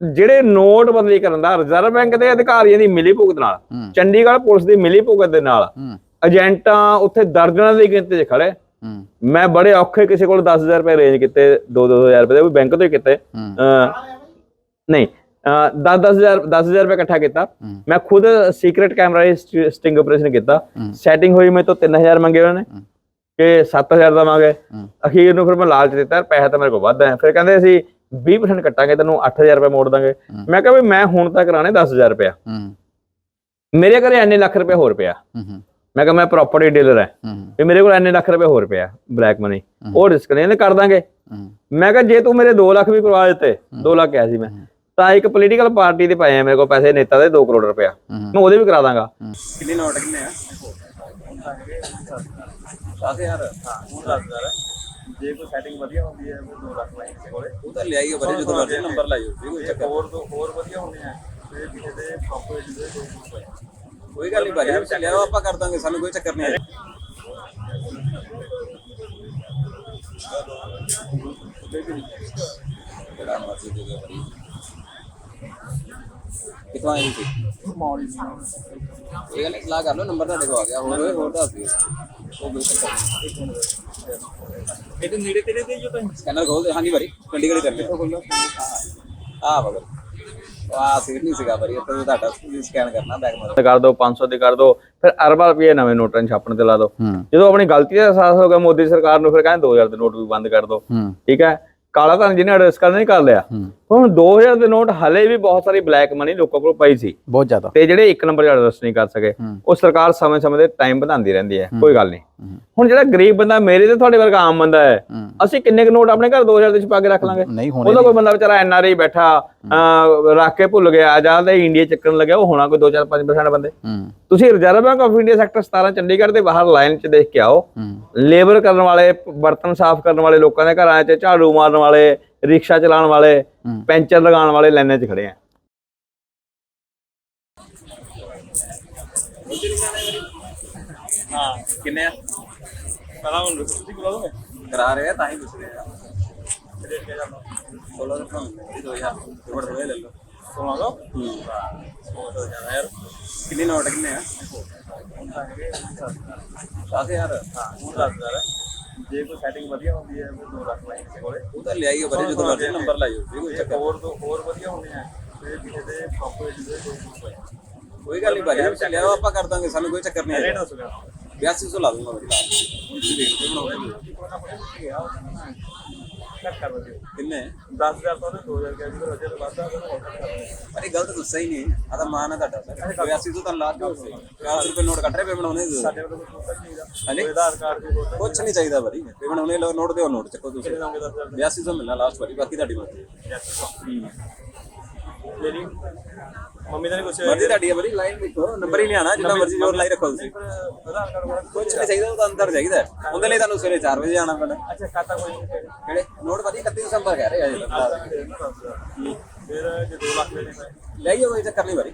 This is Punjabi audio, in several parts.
ਜਿਹੜੇ ਨੋਟ ਬਦਲੀ ਕਰਨ ਦਾ ਰਿਜ਼ਰਵ ਬੈਂਕ ਦੇ ਅਧਿਕਾਰੀਆਂ ਦੀ ਮਿਲੀ ਭੁਗਤ ਨਾਲ ਚੰਡੀਗੜ੍ਹ ਪੁਲਿਸ ਦੀ ਮਿਲੀ ਭੁਗਤ ਦੇ ਨਾਲ ਏਜੰਟਾਂ ਉੱਥੇ ਦਰਜਨਾਂ ਦੀ ਗਿਣਤੀ 'ਚ ਖੜੇ। ਮੈਂ ਬੜੇ ਔਖੇ ਕਿਸੇ ਕੋਲ 10000 ਰੁਪਏ ਰੇਂਜ ਕੀਤੇ 2-2000 ਰੁਪਏ ਦੇ ਵੀ ਬੈਂਕ ਤੋਂ ਹੀ ਕੀਤੇ। ਨਹੀਂ 10-10000 10000 ਰੁਪਏ ਇਕੱਠਾ ਕੀਤਾ। ਮੈਂ ਖੁਦ ਸੀਕ੍ਰੀਟ ਕੈਮਰਾ ਸਟਿੰਗ ਆਪਰੇਸ਼ਨ ਕੀਤਾ। ਸੈਟਿੰਗ ਹੋਈ ਮੈਂ ਤੋਂ 3000 ਮੰਗੇ ਉਹਨਾਂ। ਨੇ। ਕਿ 7000 ਦਾ ਮੰਗੇ। ਅਖੀਰ ਨੂੰ ਫਿਰ ਮੈਂ ਲਾਲਚ ਦਿੱਤਾ ਪੈਸਾ ਤਾਂ ਮੇਰੇ ਕੋਲ ਵੱਧ ਹੈ। ਫਿਰ ਕਹਿੰਦੇ ਅਸੀਂ 20% ਕੱਟਾਂਗੇ ਤੈਨੂੰ 8000 ਰੁਪਏ ਮੋੜ ਦਾਂਗੇ। ਹੂੰ। ਮੈਂ ਕਿਹਾ ਵੀ ਮੈਂ ਹੁਣ ਤੱਕ ਕਰਾਣੇ 10000 ਰੁਪਏ ਹੂੰ। ਮੇਰੇ ਘਰੇ ਇੰਨੇ ਲੱਖ ਰੁਪਏ ਹੋਰ ਪਿਆ। ਹੂੰ ਹੂੰ। ਮੈਂ ਕਿਹਾ ਮੈਂ ਪ੍ਰਾਪਰਟੀ ਡੀਲਰ ਹੈ। ਹੂੰ ਵੀ ਮੇਰੇ ਕੋਲ ਇੰਨੇ ਲੱਖ ਰੁਪਏ ਹੋਰ ਪਿਆ ਬਲੈਕ ਮਨੀ ਹੂੰ। ਉਹ ਰਿਸਕ ਨਹੀਂ ਇਹਨੇ ਕਰ ਦਾਂਗੇ। ਹੂੰ। ਮੈਂ ਕਿਹਾ ਜੇ ਤੂੰ ਮੇਰੇ 2 ਲੱਖ ਵੀ ਕਰਵਾ ਦਿੱਤੇ 2 ਲੱਖ ਕਿਹਾ ਸੀ ਮੈਂ ਹੂੰ। ਤਾਂ ਇੱਕ ਪੋਲੀਟੀਕਲ ਪਾਰਟੀ ਦੇ ਪਏ ਆ ਮੇਰੇ ਕੋਲ ਪੈਸੇ ਨੇਤਾ ਦੇ 2 ਕਰੋੜ ਰੁਪਇਆ। ਹੂੰ ਮੈਂ ਉਹਦੇ ਵੀ ਕਰਾ ਦਾਂਗਾ। ਕਿੰਨੇ ਨੋਟ ਕਿੰਨੇ ਆ? 10000 ਹਾਂ ਹੁਣ 10000 ਜੇ ਕੋਈ ਸੈਟਿੰਗ ਵਧੀਆ ਹੁੰਦੀ ਹੈ ਫਿਰ 2 ਲੱਖ ਲਾਈ ਕਿਸੇ ਕੋਲੇ। ਉਹ ਤਾਂ ਲਿਆਈ ਬਰੇ ਜਦੋਂ ਮਰਜ਼ੀ ਨੰਬਰ ਲਾਇਓ ਵੀ ਕੋਈ ਚੱਕਰ ਹੋਰ ਹੋਰ ਵਧੀਆ ਹੁੰਦੇ ਆ ਤੇ ਕਿਸੇ ਦੇ ਪ੍ਰੋਪਰਟੀ ਦੇ ਦੋ ਕੋਈ ਗੱਲ ਨਹੀਂ ਭਾਈ ਚੱਲਿਆ ਆਪਾਂ ਕਰ ਦਾਂਗੇ ਸਾਨੂੰ ਕੋਈ ਚੱਕਰ ਨਹੀਂ। ਕਿਹੜਾ ਮਰਜ਼ੀ ਦੇ ਦਿਓ ਭਾਈ ਕਿਥੋਂ ਆਏ ਤੁਸੀਂ? ਇਹ ਗੱਲ ਨੀ, ਸਲਾਹ ਕਰ ਲਓ ਨੰਬਰ ਤੁਹਾਡੇ ਕੋਲ ਆ ਗਿਆ ਹੋਰ ਹੋਰ ਦੱਸ ਦਿਓ। ਉਹ ਕੋਈ ਨੇੜੇ ਤੇੜੇ ਜੋ ਸਕੈਨਰ ਖੋਲ ਦੇ ਹਾਂਜੀ ਚੰਡੀਗੜ੍ਹ ਕਰ ਲਿਓ। ਆ ਬਗਲ ਆ ਸੀਟ ਨਹੀਂ ਸੀਗਾ ਭਾਈ ਇੱਥੇ ਤੁਹਾਡਾ ਸਕੈਨ ਕਰਨਾ ਬੈਗ ਮਾਰ। ਤੇ ਕਰ ਦਿਓ 500 ਦੇ ਕਰ ਦਿਓ ਫਿਰ ਅਰਬਾਂ ਰੁਪਏ ਨਵੇਂ ਨੋਟਾਂ ਨੂੰ ਛਾਪਣ ਤੇ ਲਾ ਦਿਓ ਜਦੋਂ ਆਪਣੀ ਗਲਤੀ ਦਾ ਅਹਿਸਾਸ ਹੋ ਗਿਆ ਮੋਦੀ ਸਰਕਾਰ ਨੂੰ ਫਿਰ ਕਹਿੰਦੇ 2000 ਦੇ ਨੋਟ ਵੀ ਬੰਦ ਕਰ ਦਿਓ ਹੂੰ। ਠੀਕ ਹੈ? ਕਾਲਾ ਧਨ ਜਿਹਨੇ ਐਡਰੈਸ ਕਰਨਾ ਨਹੀਂ ਕਰ ਲਿਆ। ਹੁਣ 2000 ਦੇ ਨੋਟ ਹਲੇ ਵੀ ਬਹੁਤ ਸਾਰੀ ਬਲੈਕ ਮਨੀ ਲੋਕਾਂ ਕੋਲ ਪਈ ਸੀ। ਬਹੁਤ ਜ਼ਿਆਦਾ। ਤੇ ਜਿਹੜੇ ਇੱਕ ਨੰਬਰ ਐਡਰੈਸ ਨਹੀਂ ਕਰ ਸਕੇ ਉਹ ਸਰਕਾਰ ਸਮੇਂ-ਸਮੇਂ ਦੇ ਟਾਈਮ ਵਧਾਉਂਦੀ ਰਹਿੰਦੀ ਹੈ ਕੋਈ ਗੱਲ ਨਹੀਂ। ਹੁਣ ਜਿਹੜਾ ਗਰੀਬ ਬੰਦਾ ਮੇਰੇ ਤੇ ਤੁਹਾਡੇ ਵਰਗਾ ਆਮ ਬੰਦਾ ਹੈ ਅਸੀਂ ਕਿੰਨੇ ਕੁ ਨੋਟ ਆਪਣੇ ਘਰ 2000 ਦੇ ਛਪਾ ਕੇ ਰੱਖ ਲਾਂਗੇ? ਉਹਦਾ ਕੋਈ ਬੰਦਾ ਵਿਚਾਰਾ ਐਨਆਰਆਈ ਬੈਠਾ ਅਹ, ਰੱਖ ਕੇ ਭੁੱਲ ਗਿਆ ਆਜ਼ਾਦ ਹੈ ਇੰਡੀਆ ਚੱਕਣ ਲੱਗਿਆ ਉਹ ਹੋਣਾ ਕੋਈ 2-4-5% ਬੰਦੇ। ਹੂੰ। ਤੁਸੀਂ Reserve Bank of India sector 17 Chandigarh ਦੇ ਬਾਹਰ ਲਾਈਨ 'ਚ ਦੇਖ ਕੇ ਆਓ। ਲੇਬਰ ਕਰਨ ਵਾਲੇ ਬਰਤਨ ਸਾਫ਼ ਕਰਨ ਵਾਲੇ ਲੋਕਾਂ ਦੇ ਘਰਾਂ 'ਚ ਝਾੜੂ ਮਾਰਨ ਵਾਲੇ ਰਿਕਸ਼ਾ ਚਲਾਉਣ ਵਾਲੇ ਹੂੰ। ਪੈਂਚਰ ਲਗਾਉਣ ਵਾਲੇ ਲਾਈਨਾਂ 'ਚ ਖੜੇ ਆ। ਹਾਂ ਕਿੰਨੇ ਆ? ਪਹਿਲਾਂ ਹੁਣ ਤੁਸੀਂ ਬੁਲਾ ਦੋਗੇ ਕਰਾ ਰਹੇ ਆ ਤਾਂ ਹੀ ਪੁੱਛ ਰਹੇ ਆ। 16 ਦਾ ਇਹ 2000 ਰੁਪਏ। ਥੋੜੇ ਲੈ ਲਓ। ਸੁਣਾ ਦੋ ਹੂੰ। ਉਹ ਤਾਂ ਜਾਣਾ ਯਾਰ। ਕਿੰਨੇ ਨੋਟ ਕਿੰਨੇ ਆ? 10000 ਹਾਂ ਹੁਣ 10000 ਜੇ ਕੋਈ ਸੈਟਿੰਗ ਵਧੀਆ ਹੁੰਦੀ ਹੈ ਫਿਰ 2 ਲੱਖ ਲਾਈ ਕਿਸੇ ਕੋਲੇ। ਉਹ ਤਾਂ ਲਿਆਈ ਬਰੇ ਜਦੋਂ ਮਰਜ਼ੀ ਨੰਬਰ ਲਾਇਓ ਵੀ ਕੋਈ ਜੇ ਚੱਕਰ ਹੋਰ ਦੋ ਹੋਰ ਵਧੀਆ ਹੁੰਦੇ ਆ ਤੇ ਕਿਸੇ ਦੇ ਪ੍ਰੋਪਰਟੀ ਦੇ ਦੋ ਰੁਪਏ ਕੋਈ ਗੱਲ ਨਹੀਂ ਭਾਈ ਚੱਲਿਆ ਆਪਾਂ ਕਰ ਦਾਂਗੇ ਸਾਨੂੰ ਕੋਈ ਚੱਕਰ ਨਹੀਂ ਰੇਟ ਹੈ ਦੱਸੋ ਕਿਆ 8200 ਲਾ ਦੂੰਗਾ ਮੇਰੀ ਕੱਟ ਕਿੰਨੇ? 10000 ਤੋਂ 2000 ਕਿਹਾ ਜੀ ਫਿਰ ਅਜੇ ਤੋਂ ਵੱਧ ਆ ਗਿਆ ਹੋਰ ਅਰੇ ਗਲਤ ਦੱਸਿਆ ਹੀ ਨਹੀਂ ਆ ਤਾਂ ਮਾਨ ਹੈ ਤੁਹਾਡਾ ਸਰ। 8200 ਤਾਂ ਲਾ ਦਿਓ। 400 ਰੁਪਏ ਨੋਟ ਕੱਟ ਰਹੇ ਪੇਮੈਂਟ। ਸਾਡੇ ਕੋਲ ਕੋਈ ਨਹੀਂ ਚਾਹੀਦਾ ਹਾਂਜੀ? ਕੋਈ ਆਧਾਰ ਕਾਰਡ ਦੀ ਫੋਟੋ ਕੁਛ ਨਹੀਂ ਚਾਹੀਦਾ ਭਾਈ ਪੇਮੈਂਟ ਉਹਨੇ ਲਓ ਨੋਟ ਦਿਓ ਨੋਟ ਚੱਕੋ ਤੁਸੀਂ। ਦੋਗੇ 10000 8200 ਮਿਲਣਾ ਲਾਸਟ ਵਾਰੀ ਬਾਕੀ ਤੁਹਾਡੀ ਮਰਜ਼ੀ ਲੈ ਲਈ ਮੰਮੀ ਦਾ ਨਹੀਂ ਕੁਛ ਮਰਜ਼ੀ ਤੁਹਾਡੀ ਹੈ ਭਾਈ ਲਾਈਨ ਲਿਖੋ ਨੰਬਰ ਹੀ ਨਹੀਂ ਆਣਾ ਜਿੰਨਾ ਮਰਜ਼ੀ ਜੋਰ ਲਾਈ ਰੱਖੋ ਤੁਸੀਂ। ਆਧਾਰ ਕਾਰਡ ਵਗੈਰਾ ਕੁਛ ਨਹੀਂ ਚਾਹੀਦਾ ਉਹ ਤਾਂ ਅੰਦਰ ਚਾਹੀਦਾ ਹੈ। ਉਹਦੇ ਲਈ ਤੁਹਾਨੂੰ ਸਵੇਰੇ 4 ਵਜੇ ਆਣਾ ਪੈਣਾ। ਅੱਛਾ ਖਾਤਾ ਕੋਈ ਨਹੀਂ ਫਿਰ ਕਿਹੜੇ? ਨੋਟ ਭਾਜੀ 31 ਦਸੰਬਰ ਕਹਿ ਰਹੇ ਆ ਜੀ ਫਿਰ ਜੇ 2 ਲੱਖ ਲੈਣੇ ਪਏ ਲਈ ਹੋਈ ਚੱਕਰ ਨਹੀਂ ਭਾਈ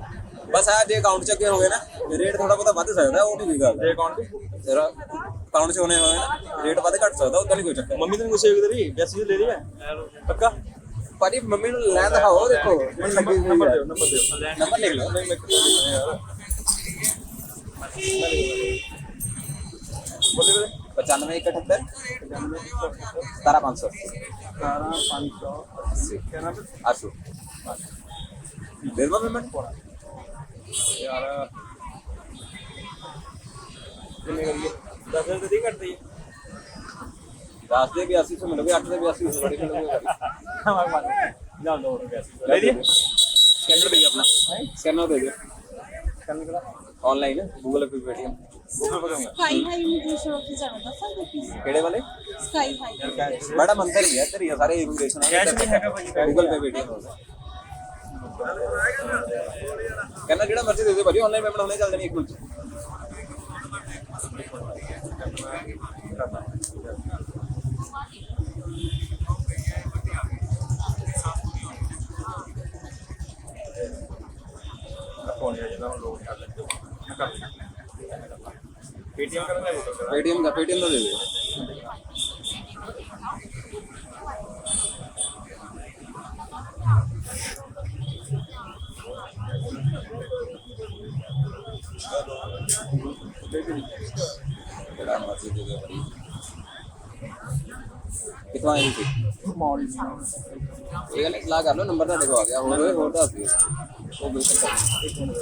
ਬਸ ਆ ਜੇ ਅਕਾਊਂਟ ਚ ਅੱਗੇ ਹੋ ਗਏ ਨਾ ਰੇਟ ਥੋੜਾ ਬਹੁਤਾ ਵੱਧ ਸਕਦਾ ਉਹ ਨਹੀਂ ਕੋਈ ਗੱਲ। ਜੇ ਅਕਾਊਂਟ ਦੀ ਤੇਰਾ ਅਕਾਊਂਟ ਚ ਹੋਣੇ ਹੋਏ ਨਾ ਰੇਟ ਵੱਧ ਘੱਟ ਸਕਦਾ ਉਹਦਾ ਨਹੀਂ ਕੋਈ ਚੱਕਰ। ਮੰਮੀ ਤੇ ਕੁਛ ਇੱਕ ਤੇਰੀ ਜੈਸੀ ਲੈ ਲਈ ਹੈ। ਪੱਕਾ? ਭਾਜੀ ਮੰਮੀ ਨੂੰ ਲੈ ਦਿਖਾਓ ਦੇਖੋ। ਲੱਗੀ ਹੋਈ ਨੰਬਰ ਦਿਓ ਨੰਬਰ ਦਿਓ। ਨੰਬਰ ਲਿਖ ਲਓ। ਨਹੀਂ ਮੈਂ ਕਿਹਾ ਯਾਰ। ਬੋਲੇ ਬੋਲੇ 95 71 17500 17500 ਕਿਆ ਨਾਮ ਹੈ? ਆਸ਼ੂ। ਦੇਰ ਪੇਮੈਂਟ ਯਾਰ। ਕਿੰਨੇ ਕਰੀਏ? 10000 ਤੇ ਦੀ ਘੱਟਦੀ ਹੈ 10 ਦੇ 8200 ਮਿਲੋਗੇ 8 ਦੇ 8200 ਬੜੀ ਮਿਲੋਗੇ ਹਾਂ ਮੈਂ ਮੰਨ ਜਾ ਦੋ ਰੁਪਏ ਲੈ ਲਈ ਸਕੈਨਰ ਦੇ ਦਿਓ ਆਪਣਾ ਸਕੈਨਰ ਦੇ ਦਿਓ ਕੰਨ ਕਰਾ online Google Pay Paytm Google Pay ਕਰਾਂਗਾ ਸਕਾਈ ਹਾਈ ਇਮੀਗ੍ਰੇਸ਼ਨ ਆਫਿਸਰ ਹੁੰਦਾ ਸਰ ਪਲੀਜ਼ ਕਿਹੜੇ ਵਾਲੇ ਸਕਾਈ ਹਾਈ ਮੈਡਮ ਅੰਦਰ ਹੀ ਹੈ ਤੇਰੀ ਸਾਰੇ ਇਮੀਗ੍ਰੇਸ਼ਨ Cash ਨਹੀਂ ਹੈਗਾ ਭਾਜੀ, ਗੂਗਲ ਪੇ ਪੇਟੀਐਮ ਕਹਿੰਦਾ ਜਿਹੜਾ ਮਰਜ਼ੀ ਦੇ ਦਿਓ ਭਾਜੀ ਆਨਲਾਈਨ ਪੇਮੈਂਟ ਹੁਣੇ ਚੱਲ पेटीएम का पेटीएम का दे दे ਕਿਤਨਾ ਹੈ ਕਰ ਲਓ, ਨੰਬਰ ਤੁਹਾਡੇ ਕੋਲ ਆ ਗਿਆ, ਹੋਰ ਹੋਰ ਦੱਸ ਦਿਓ। ਉਹ ਬਿਲਕੁਲ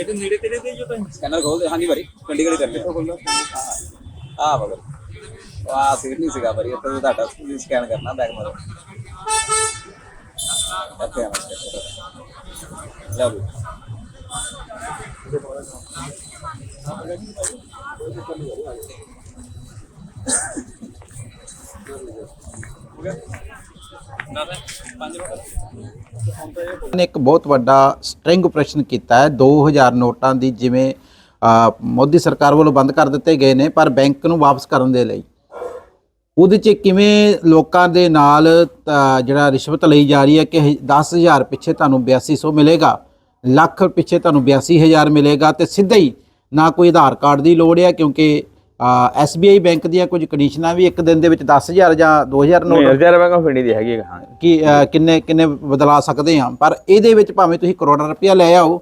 ਇਹਦੇ ਨੇੜੇ ਤੇੜੇ ਤੇ ਜੋ ਤੁਸੀਂ ਸਕੈਨਰ ਖੋਲ ਦੇ ਹਾਂਜੀ ਭਾਈ ਚੰਡੀਗੜ੍ਹ ਕਰ ਲਿਓ ਖੋਲੋ ਆ ਬਗਲ ਆ ਸੀਟ ਨਹੀਂ ਸੀਗਾ ਭਾਈ ਉੱਥੇ ਵੀ ਨੇ ਇੱਕ ਬਹੁਤ ਵੱਡਾ ਸਟ੍ਰਿੰਗ ਆਪਰੇਸ਼ਨ ਕੀਤਾ ਹੈ। 2000 ਨੋਟਾਂ ਦੀ ਜਿਵੇਂ ਮੋਦੀ ਸਰਕਾਰ ਵੱਲੋਂ ਬੰਦ ਕਰ ਦਿੱਤੇ ਗਏ ਨੇ, ਪਰ ਬੈਂਕ ਨੂੰ ਵਾਪਸ ਕਰਨ ਦੇ ਲਈ। ਉਹਦੇ 'ਚ ਕਿਵੇਂ ਲੋਕਾਂ ਦੇ ਨਾਲ ਜਿਹੜਾ ਰਿਸ਼ਵਤ ਲਈ ਜਾ ਰਹੀ ਹੈ ਕਿ 10000 ਪਿੱਛੇ ਤੁਹਾਨੂੰ 8200 ਮਿਲੇਗਾ, ਲੱਖ ਪਿੱਛੇ ਤੁਹਾਨੂੰ 82000 ਮਿਲੇਗਾ ਤੇ ਸਿੱਧਾ ਹੀ ਨਾ ਕੋਈ ਆਧਾਰ ਕਾਰਡ ਦੀ ਲੋੜ ਹੈ, ਕਿਉਂਕਿ ਐਸਬੀਆਈ ਬੈਂਕ ਦੀਆਂ ਕੁਝ ਕੰਡੀਸ਼ਨਾਂ ਵੀ ਇੱਕ ਦਿਨ ਦੇ ਵਿੱਚ 10000 ਜਾਂ 2000 ਨਹੀਂ note Reserve Bank of India ਦੀ ਹੈਗੀ ਹੈ, ਹਾਂ ਕਿ ਅ, ਕਿੰਨੇ ਕਿੰਨੇ ਬਦਲਾ ਸਕਦੇ ਹਾਂ। ਪਰ ਇਹਦੇ ਵਿੱਚ ਭਾਵੇਂ ਤੁਸੀਂ ਕਰੋੜਾਂ ਰੁਪਇਆ ਲੈ ਆਓ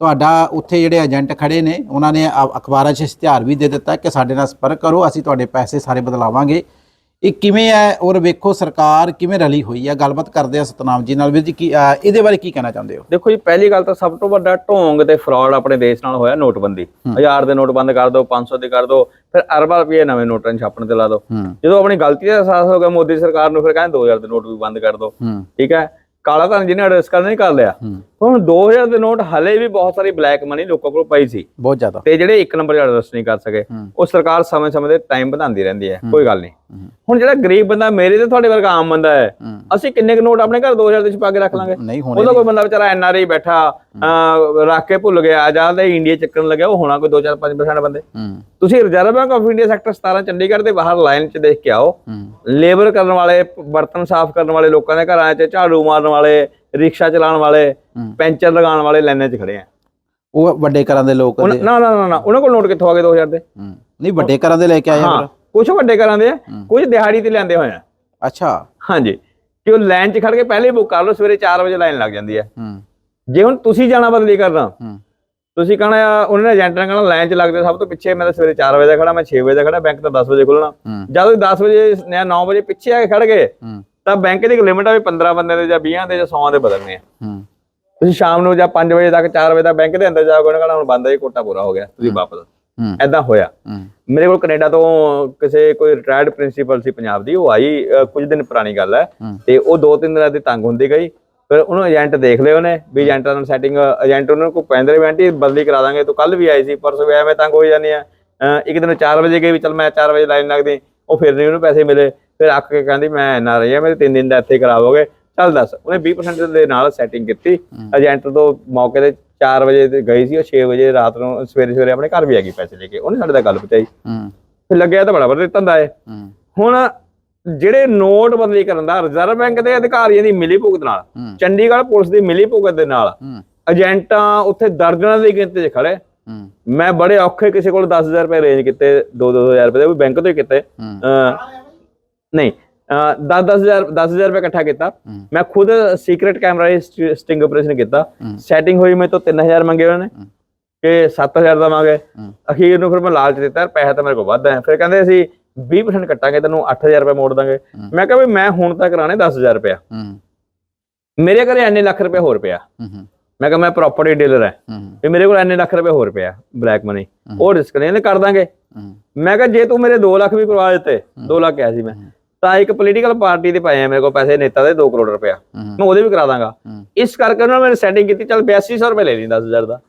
ਤੁਹਾਡਾ ਉੱਥੇ ਜਿਹੜੇ ਏਜੰਟ ਖੜੇ ਨੇ ਉਹਨਾਂ ਨੇ ਅ- ਅਖਬਾਰਾਂ 'ਚ ਇਸ਼ਤਿਹਾਰ ਵੀ ਦੇ ਦਿੱਤਾ ਕਿ ਸਾਡੇ ਨਾਲ ਸੰਪਰਕ ਕਰੋ ਅਸੀਂ ਤੁਹਾਡੇ ਪੈਸੇ ਸਾਰੇ ਬਦਲਾਵਾਂਗੇ। ਇਹ ਕਿਵੇਂ ਹੈ ਔਰ ਵੇਖੋ ਸਰਕਾਰ ਕਿਵੇਂ ਰਲੀ ਹੋਈ ਹੈ ਗੱਲਬਾਤ ਕਰਦੇ ਆ ਸਤਨਾਮ ਜੀ ਨਾਲ। ਵੀਰ ਜੀ ਕੀ ਇਹਦੇ ਬਾਰੇ ਕੀ ਕਹਿਣਾ ਚਾਹੁੰਦੇ ਹੋ? ਦੇਖੋ ਜੀ ਪਹਿਲੀ ਗੱਲ ਤਾਂ ਸਭ ਤੋਂ ਵੱਡਾ ਢੋਂਗ ਤੇ ਫਰਾਡ ਆਪਣੇ ਦੇਸ਼ ਨਾਲ ਹੋਇਆ ਨੋਟਬੰਦੀ। ਹਜ਼ਾਰ ਦੇ ਨੋਟ ਬੰਦ ਕਰ ਦਿਓ 500 ਦੇ ਕਰ ਦਿਓ ਫਿਰ ਅਰਬਾਂ ਰੁਪਏ ਨਵੇਂ ਨੋਟਾਂ 'ਚ ਛਾਪਣ ਤੇ ਲਾ ਦਿਓ ਹੂੰ। ਜਦੋਂ ਆਪਣੀ ਗਲਤੀ ਦਾ ਅਹਿਸਾਸ ਹੋ ਗਿਆ ਮੋਦੀ ਸਰਕਾਰ ਨੂੰ ਫਿਰ ਕਹਿੰਦੇ 2000 ਦੇ ਨੋਟ ਵੀ ਬੰਦ ਕਰ ਦਿਓ ਹੂੰ। ਠੀਕ ਹੈ? ਕਾਲਾ ਧਨ ਜਿਹਨੇ ਐਡਰੈਸ ਕਰਨਾ ਨਹੀਂ ਕਰ ਲਿਆ। ਹੂੰ। ਹੁਣ 2000 ਦੇ ਨੋਟ ਹਲੇ ਵੀ ਬਹੁਤ ਸਾਰੀ ਬਲੈਕ ਮਨੀ ਲੋਕਾਂ ਕੋਲ ਪਈ ਸੀ। ਬਹੁਤ ਜ਼ਿਆਦਾ। ਤੇ ਜਿਹੜੇ ਇੱਕ ਨੰਬਰ ਐਡਰੈਸ ਨਹੀਂ ਕਰ ਸਕੇ ਹੂੰ। ਉਹ ਸਰਕਾਰ ਸਮੇਂ-ਸਮੇਂ ਦੇ ਟਾਈਮ ਵਧਾਉਂਦੀ ਰਹਿੰਦੀ ਹੈ। ਕੋਈ ਗੱਲ ਨਹੀਂ। ਹੂੰ। ਹੁਣ ਜਿਹੜਾ ਗਰੀਬ ਬੰਦਾ ਮੇਰੇ ਤੇ ਤੁਹਾਡੇ ਵਰਗਾ ਆਮ ਬੰਦਾ ਹੈ ਅਸੀਂ ਕਿੰਨੇ ਕੁ ਨੋਟ ਆਪਣੇ ਘਰ 2000 ਦੇ ਛਪਾ ਕੇ ਰੱਖ ਲਾਂਗੇ? ਉਹਦਾ ਕੋਈ ਬੰਦਾ ਵਿਚਾਰਾ ਐਨਆਰਆਈ ਬੈਠਾ ਅਹ, ਰੱਖ ਕੇ ਭੁੱਲ ਗਿਆ ਆਜ਼ਾਦ ਹੈ ਇੰਡੀਆ ਚੱਕਣ ਲੱਗਿਆ ਉਹ ਹੋਣਾ ਕੋਈ 2-4-5% ਬੰਦੇ। ਹੂੰ। ਤੁਸੀਂ Reserve Bank of India sector 17 Chandigarh ਦੇ ਬਾਹਰ ਲਾਈਨ 'ਚ ਦੇਖ ਕੇ ਆਓ। ਲੇਬਰ ਕਰਨ ਵਾਲੇ ਬਰਤਨ ਸਾਫ਼ ਕਰਨ ਵਾਲੇ ਲੋਕਾਂ ਦੇ ਘਰਾਂ 'ਚ ਝਾੜੂ ਮਾਰਨ ਵਾਲੇ ਰਿਕਸ਼ਾ ਚਲਾਉਣ ਵਾਲੇ। ਪੈਂਚਰ ਲਗਾਉਣ ਵਾਲੇ ਲਾਈਨਾਂ 'ਚ ਖੜੇ ਆ। ਉਹ ਵੱਡੇ ਘਰਾਂ ਦੇ ਲੋਕ ਨਾ ਨਾ ਨਾ ਨਾ ਉਹਨਾਂ ਕੋਲ ਨੋਟ ਕਿੱਥੋਂ ਆ ਗਏ 2000 ਦੇ? ਨਹੀਂ ਵੱਡੇ ਘਰਾਂ ਦੇ ਲੈ ਕੇ ਆਏ ਆ ਕੁਝ ਵੱਡੇ ਘਰਾਂ ਦੇ ਆ ਕੁਝ ਦਿਹਾੜੀ ਤੇ ਲੈਂਦੇ ਹੋਏ ਆ। ਅੱਛਾ। ਹਾਂਜੀ। ਕਿ ਉਹ ਲਾਈਨ 'ਚ ਖੜ ਕੇ ਪਹਿਲੇ ਬੁੱਕ ਕਰ ਲਓ ਸਵੇਰੇ 4 ਵਜੇ ਲਾਈਨ ਲੱਗ ਜਾਂਦੀ ਹੈ ਹੂੰ। ਜੇ ਹੁਣ ਤੁਸੀਂ ਜਾਣਾ ਬਦਲੀ ਕਰਨਾ ਹੂੰ। ਤੁਸੀਂ ਕਹਣਾ ਉਹਨਾਂ ਨੇ ਏਜੰਟ ਨੇ ਕਹਣਾ ਲਾਈਨ 'ਚ ਲੱਗਦੇ ਸਭ ਤੋਂ ਪਿੱਛੇ ਮੈਂ ਤਾਂ ਸਵੇਰੇ 4 ਵਜੇ ਦਾ ਖੜਾ ਮੈਂ 6 ਵਜੇ ਦਾ ਖੜਾ ਬੈਂਕ ਤਾਂ 10 ਵਜੇ ਖੁੱਲਣਾ ਜਦੋਂ 10 ਵਜੇ ਜਾਂ 9 ਵਜੇ ਪਿੱਛੇ ਆ ਕੇ ਖੜ ਗਏ ਤਾਂ ਬੈਂਕ ਦੀ ਲਿਮਿਟ ਆ ਵੀ 15 ਬੰਦੇ ਦੇ ਜਾਂ 20 ਦੇ ਜਾਂ 100 ਦੇ ਬਦਲਨੇ ਆ। ਹੂੰ। ਤੁਸੀਂ ਸ਼ਾਮ ਨੂੰ ਜਾਂ 5 ਵਜੇ ਤੱਕ 4 ਵਜੇ ਤੱਕ ਬੈਂਕ ਦੇ ਅੰਦਰ ਜਾਓਗੇ ਉਹਨਾਂ ਕਹਣਾ ਹੁਣ ਬੰਦ ਹੈ ਕੋਟਾ ਪੂਰਾ ਹੋ ਗਿਆ ਤੁਸੀਂ ਵਾਪਸ ਐਦਾਂ ਹੋਇਆ। ਹੂੰ। ਮੇਰੇ ਕੋਲ ਕੈਨੇਡਾ ਤੋਂ ਕਿਸੇ ਕੋਈ ਰਿਟਾਇਰਡ ਪ੍ਰਿੰਸੀਪਲ ਸੀ ਪੰਜਾਬ ਦੀ ਉਹ ਆਈ ਕੁਝ ਦਿਨ ਪੁਰਾਣੀ ਗੱਲ ਹੈ। ਹੂੰ। ਤੇ ਉਹ ਦੋ ਤਿੰਨ ਦਿਨਾਂ ਦੀ ਤੰਗ ਹੁੰਦੀ ਗਈ। ਫਿਰ ਉਹਨੂੰ ਏਜੰਟ ਦੇਖ ਲਿਆ ਉਹਨੇ ਵੀ ਏਜੰਟਾਂ ਨਾਲ ਸੈਟਿੰਗ ਏਜੰਟ ਉਹਨਾਂ ਨੂੰ ਰਹੇ ਆਂਟੀ ਬਦਲੀ ਕਰਾ ਦਾਂਗੇ ਤੂੰ ਕੱਲ ਵੀ ਆਈ ਸੀ ਪਰਸੋਂ ਵੀ ਐਵੇਂ ਤੰਗ ਹੋਈ ਜਾਂਦੀ ਆ। ਇੱਕ ਦਿਨ 4 ਵਜੇ ਗਈ ਵੀ ਚਲ ਮੈਂ 4 ਵਜੇ ਲਾਈਨ ਲੱਗਦੀ। ਉਹ ਫਿਰ ਨਹੀਂ ਉਹਨੂੰ ਪੈਸੇ ਮਿਲੇ। ਫਿਰ ਅੱਕ ਕੇ ਕਹਿੰਦੀ ਮੈਂ ਇੰਨਾ ਰਹੀ ਆ ਮੇਰੇ 3 ਦਿਨ ਦਾ ਇੱਥੇ ਹੋ ਗਏ ਚੱਲ ਦੱਸ ਉਹਨੇ 20% ਦੇ ਨਾਲ ਸੈਟਿੰਗ ਕੀਤੀ। ਏਜੰਟ ਤੋਂ ਮੌਕੇ ਤੇ 4 ਵਜੇ ਤੇ ਗਈ ਸੀ ਉਹ 6 ਵਜੇ ਰਾਤ ਨੂੰ ਸਵੇਰੇ ਸਵੇਰੇ ਆਪਣੇ ਘਰ ਵੀ ਆ ਗਈ ਪੈਸੇ ਲੈ ਕੇ। ਉਹਨੇ ਸਾਡੇ ਦਾ ਗੱਲ ਪਹੁੰਚਾਈ। ਹੂੰ। ਫਿਰ ਲੱਗਿਆ ਤਾਂ ਬੜਾ ਬੜਾ ਧੰਦਾ ਹੈ ਹੂੰ। ਹੁਣ ਜਿਹੜੇ ਨੋਟ ਬਦਲੀ ਕਰਨ ਦਾ ਰਿਜ਼ਰਵ ਬੈਂਕ ਦੇ ਅਧਿਕਾਰੀਆਂ ਦੀ ਮਿਲੀ ਭੁਗਤ ਨਾਲ ਚੰਡੀਗੜ੍ਹ ਪੁਲਿਸ ਦੀ ਮਿਲੀ ਭੁਗਤ ਦੇ ਨਾਲ ਏਜੰਟਾਂ ਉੱਥੇ ਦਰਜਨਾਂ ਦੀ ਗਿਣਤੀ 'ਚ ਖੜੇ। ਮੈਂ ਬੜੇ ਔਖੇ ਕਿਸੇ ਕੋਲ 10000 ਰੁਪਏ ਰੇਂਜ ਕੀਤੇ 2-2000 ਰੁਪਏ ਦੇ ਉਹ ਵੀ ਬੈਂਕ ਤੋਂ ਹੀ ਕੀਤੇ। ਨਹੀਂ 10-10000 10000 ਰੁਪਏ ਇਕੱਠਾ ਕੀਤਾ। ਮੈਂ ਖੁਦ ਸੀਕ੍ਰੀਟ ਕੈਮਰਾ ਸਟਿੰਗ ਆਪਰੇਸ਼ਨ ਕੀਤਾ। ਸੈਟਿੰਗ ਹੋਈ ਮੈਂ ਤੋਂ 3000 ਮੰਗੇ ਉਹਨਾਂ। ਨੇ ਕਿ 7000 ਦਾ ਮੰਗੇ। ਅਖੀਰ ਨੂੰ ਫਿਰ ਮੈਂ ਲਾਲਚ ਦਿੱਤਾ ਪੈਸਾ ਤਾਂ ਮੇਰੇ ਕੋਲ ਵੱਧ ਹੈ। ਫਿਰ ਕਹਿੰਦੇ ਅਸੀਂ 20% ਕੱਟਾਂਗੇ ਤੈਨੂੰ 8000 ਰੁਪਏ ਮੋੜ ਦਾਂਗੇ। ਮੈਂ ਕਿਹਾ ਵੀ ਮੈਂ ਹੁਣ ਤੱਕ ਕਰਾਣੇ 10000 ਰੁਪਏ ਮੇਰੇ ਘਰੇ ਇੰਨੇ ਲੱਖ ਰੁਪਏ ਹੋਰ ਪਿਆ। ਮੈਂ ਕਿਹਾ ਮੈਂ ਪ੍ਰਾਪਰਟੀ ਡੀਲਰ ਹੂੰ। ਵੀ ਮੇਰੇ ਕੋਲ ਇੰਨੇ ਲੱਖ ਰੁਪਏ ਹੋਰ ਪਿਆ ਬਲੈਕ ਮਨੀ ਉਹ ਰਿਸਕ ਨਹੀਂ ਇਹਨੇ ਕਰ ਦਾਂਗੇ। ਮੈਂ ਕਿਹਾ ਜੇ ਤੂੰ ਮੇਰੇ 2 ਲੱਖ ਵੀ ਕਰਵਾ ਦਿੱਤੇ 2 ਲੱਖ ਕਿਹਾ ਸੀ ਮੈਂ। ਤਾਂ ਇੱਕ ਪੋਲੀਟੀਕਲ ਪਾਰਟੀ ਦੇ ਪਏ ਆ ਮੇਰੇ ਕੋਲ ਪੈਸੇ ਨੇਤਾ ਦੇ 2 ਕਰੋੜ ਰੁਪਇਆ। ਮੈਂ ਉਹਦੇ ਵੀ ਕਰਾ ਦਾਂਗਾ। ਇਸ ਕਰਕੇ ਉਹਨਾਂ ਨੇ ਸੈਟਿੰਗ ਕੀਤੀ ਚੱਲ 8200 ਰੁਪਏ ਲੈ ਲਈ 10000 ਦਾ।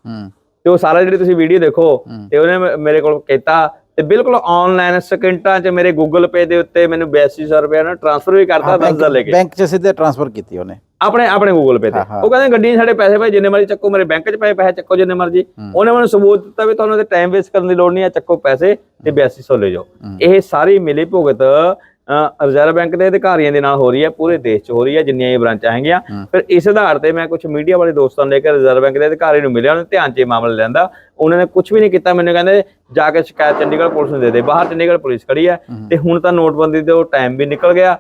ਤੇ ਉਹ ਸਾਰਾ ਜਿਹੜੀ ਤੁਸੀਂ ਵੀਡੀਓ ਦੇਖੋ ਤੇ ਉਹਨੇ ਮੇਰੇ ਕੋਲ ਕੀਤਾ। ਤੇ ਬਿਲਕੁਲ ਆਨਲਾਈਨ ਸਕਿੰਟਾਂ 'ਚ ਮੇਰੇ ਗੂਗਲ ਪੇ ਦੇ ਉੱਤੇ ਮੈਨੂੰ 8200 ਰੁਪਏ ਨਾਲ ਟ੍ਰਾਂਸਫਰ ਵੀ ਕਰਤਾ 10000 ਲੈ ਕੇ। ਬੈਂਕ 'ਚ ਸਿੱਧੇ ਟ੍ਰਾਂਸਫਰ ਕੀਤੀ ਉਹਨੇ। ਆਪਣੇ ਆਪਣੇ ਗੂਗਲ ਪੇ ਤੇ। ਉਹ ਕਹਿੰਦੇ ਗੱਡੀ ਸਾਡੇ ਪੈਸੇ ਭਾਈ ਜਿੰਨੇ ਮਰਜ਼ੀ ਚੱਕੋ ਮੇਰੇ ਬੈਂਕ 'ਚ ਪਏ ਪੈਸੇ ਚੱਕੋ ਜਿੰਨੇ ਮਰਜ਼ੀ। ਉਹਨੇ ਮੈਨੂੰ ਸਬੂਤ ਦਿੱਤਾ ਵੀ ਤੁਹਾਨੂੰ ਤੇ ਟਾਈਮ ਵੇਸਟ ਕਰਨ ਦੀ ਲੋੜ ਨਹੀਂ ਹੈ ਚੱਕੋ ਪੈਸੇ ਤੇ 8200 ਲੈ ਜਾਓ। ਇਹ ਸਾਰੀ ਮਿਲੀ ਭੁਗਤ ਰਿਜ਼ਰਵ ਬੈਂਕ ਦੇ ਅਧਿਕਾਰੀਆਂ ਦੇ ਨਾਲ ਹੋ ਰਹੀ ਹੈ ਪੂਰੇ ਦੇਸ਼ 'ਚ ਹੋ ਰਹੀ ਹੈ ਜਿੰਨੀਆਂ ਇਹ ਬ੍ਰਾਂਚਾਂ ਹੈਗੀਆਂ। ਫਿਰ ਇਸ ਆਧਾਰ ਤੇ ਮੈਂ ਕੁਝ ਮੀਡੀਆ ਵਾਲੇ ਦੋਸਤਾਂ ਨੂੰ ਲੈ ਕੇ ਰਿਜ਼ਰਵ ਬੈਂਕ ਦੇ ਅਧਿਕਾਰੀ ਨੂੰ ਮਿਲਿਆ ਉਹਨਾਂ ਧਿਆਨ 'ਚ ਇਹ ਮਾਮਲਾ ਲੈਂਦਾ ਉਹਨਾਂ ਨੇ ਕੁਝ ਵੀ ਨਹੀਂ ਕੀਤਾ ਮੈਨੂੰ ਕਹਿੰਦੇ ਜਾ ਕੇ ਸ਼ਿਕਾਇਤ ਚੰਡੀਗੜ੍ਹ ਪੁਲਿਸ ਨੂੰ ਦੇ ਦੇ। ਬਾਹਰ ਚੰਡੀਗੜ੍ਹ ਪੁਲਿਸ ਖੜੀ ਹੈ ਤੇ ਹੁਣ ਤਾਂ ਨੋਟਬੰਦੀ ਦੇ ਉਹ ਟਾਈਮ ਵੀ ਨਿਕਲ ਗਿਆ।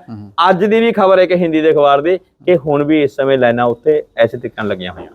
ਅੱਜ ਦੀ ਵੀ ਖਬਰ ਹੈ ਕਿ ਹਿੰਦੀ ਦੇ ਅਖਬਾਰ ਦੀ ਕਿ ਹੁਣ ਵੀ ਇਸ ਸਮੇਂ ਲਾਈਨਾਂ ਉੱਥੇ ਐਸੇ ਨਾਲ ਲੱਗੀਆਂ ਹੋਈਆਂ।